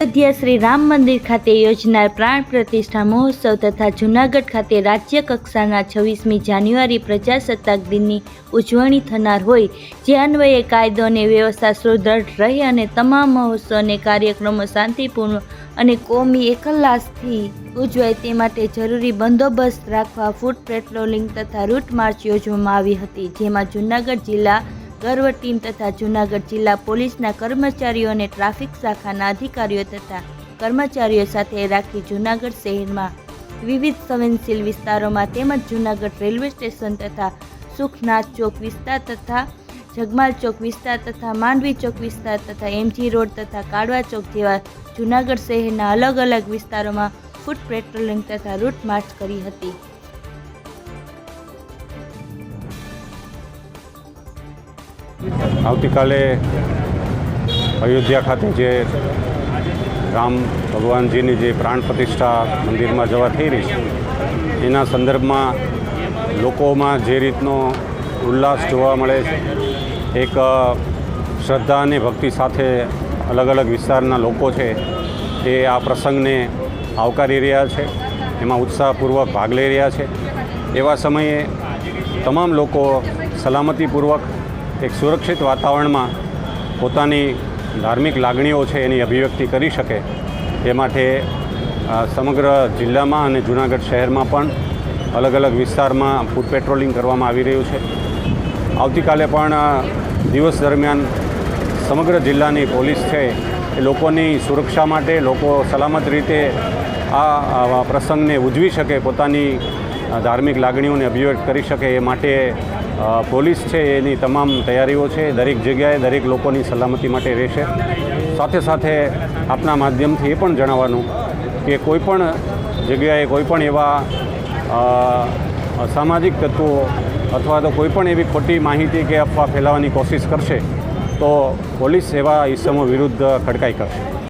અયોધ્યા શ્રી રામ મંદિર ખાતે યોજનાર પ્રાણ પ્રતિષ્ઠા મહોત્સવ તથા જૂનાગઢ ખાતે રાજ્ય કક્ષાના છવ્વીસમી જાન્યુઆરી પ્રજાસત્તાક દિનની ઉજવણી થનાર હોય, જે અન્વયે કાયદો અને વ્યવસ્થા સુદૃઢ રહે અને તમામ મહોત્સવ અને કાર્યક્રમો શાંતિપૂર્ણ અને કોમી એકલ્લાસથી ઉજવાય તે માટે જરૂરી બંદોબસ્ત રાખવા ફૂડ પેટ્રોલિંગ તથા રૂટ માર્ચ યોજવામાં આવી હતી, જેમાં જૂનાગઢ જિલ્લા ગર્વ ટીમ તથા જૂનાગઢ જિલ્લા પોલીસના કર્મચારીઓ અને ટ્રાફિક શાખાના અધિકારીઓ તથા કર્મચારીઓ સાથે રાખી જૂનાગઢ શહેરમાં વિવિધ સંવેદનશીલ વિસ્તારોમાં તેમજ જૂનાગઢ રેલવે સ્ટેશન તથા સુખનાથ ચોક વિસ્તાર તથા જગમાલ ચોક વિસ્તાર તથા માંડવી ચોક વિસ્તાર તથા એમજી રોડ તથા કાળવા ચોક જેવા જૂનાગઢ શહેરના અલગ અલગ વિસ્તારોમાં ફૂટ પેટ્રોલિંગ તથા રૂટ માર્ચ કરી હતી. આવતીકાલે અયોધ્યા ખાતે જે રામ ભગવાનજીની જે પ્રાણ પ્રતિષ્ઠા મંદિરમાં જવા થઈ રહી છે, એના સંદર્ભમાં લોકોમાં જે રીતનો ઉલ્લાસ જોવા મળે છે, એક શ્રદ્ધા અને ભક્તિ સાથે અલગ અલગ વિસ્તારના લોકો છે તે આ પ્રસંગને આવકારી રહ્યા છે, એમાં ઉત્સાહપૂર્વક ભાગ લઈ રહ્યા છે. એવા સમયે તમામ લોકો સલામતીપૂર્વક એક સુરક્ષિત વાતાવરણમાં પોતાની ધાર્મિક લાગણીઓ છે એની અભિવ્યક્તિ કરી શકે એ માટે સમગ્ર જિલ્લામાં અને જૂનાગઢ શહેરમાં પણ અલગ અલગ વિસ્તારમાં ફૂડ પેટ્રોલિંગ કરવામાં આવી રહ્યું છે. આવતીકાલે પણ દિવસ દરમિયાન સમગ્ર જિલ્લાની પોલીસ છે એ લોકોની સુરક્ષા માટે લોકો સલામત રીતે આ પ્રસંગને ઉજવી શકે, પોતાની ધાર્મિક લાગણીઓને અભિવ્યક્ત કરી શકે એ માટે પોલીસ છે એની તમામ તૈયારીઓ છે, દરેક જગ્યાએ દરેક લોકોની સલામતી માટે રહેશે. સાથે સાથે આપના માધ્યમથી એ પણ જણાવવાનું કે કોઈપણ જગ્યાએ કોઈ પણ એવા સામાજિક તત્વો અથવા તો કોઈપણ એવી ખોટી માહિતી કે અફવા ફેલાવવાની કોશિશ કરશે, તો પોલીસ એવા ઇસમો વિરુદ્ધ ખડકાઈ કરશે.